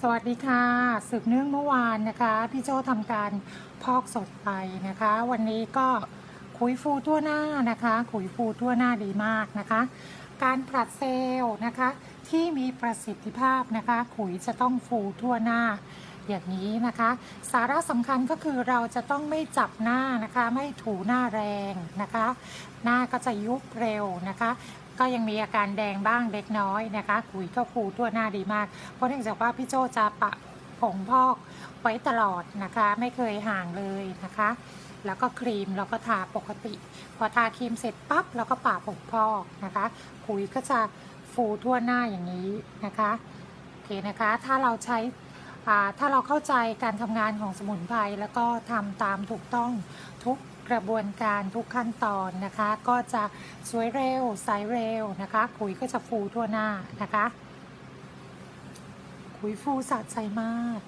สวัสดีค่ะ สืบเนื่องเมื่อวานนะคะ พี่โจทำการพอกสดไปนะคะ วันนี้ก็ขุยฟูทั่วหน้านะคะ ขุยฟูทั่วหน้าดีมากนะคะ การผลัดเซลล์นะคะที่มีประสิทธิภาพนะคะ ขุยจะต้องฟูทั่วหน้า อย่างนี้นะคะ สาระสำคัญก็คือเราจะต้องไม่จับหน้านะคะ ไม่ถูหน้าแรงนะคะ หน้าก็จะยุบเร็วนะคะ ก็ยังมีอาการแดงบ้างเล็กน้อยนะคะขุยก็ฟูทั่วหน้าดีมาก เพราะเนื่องจากว่าพี่โจจะปะผงพอกไว้ตลอดนะคะ ไม่เคยห่างเลยนะคะ แล้วก็ครีมเราก็ทาปกติ พอทาครีมเสร็จปั๊บเราก็ปะผงพอกนะคะขุยก็จะฟูทั่วหน้าอย่างนี้นะคะโอเคนะคะ ถ้าเราใช้ ถ้าเราเข้าใจการทำงานของสมุนไพรแล้วก็ทำตามถูกต้องทุกกระบวนการทุกขั้นตอนนะคะ ก็จะสวยเร็วใสเร็วนะคะขุยก็จะฟูทั่วหน้านะคะขุยฟูสะใจมาก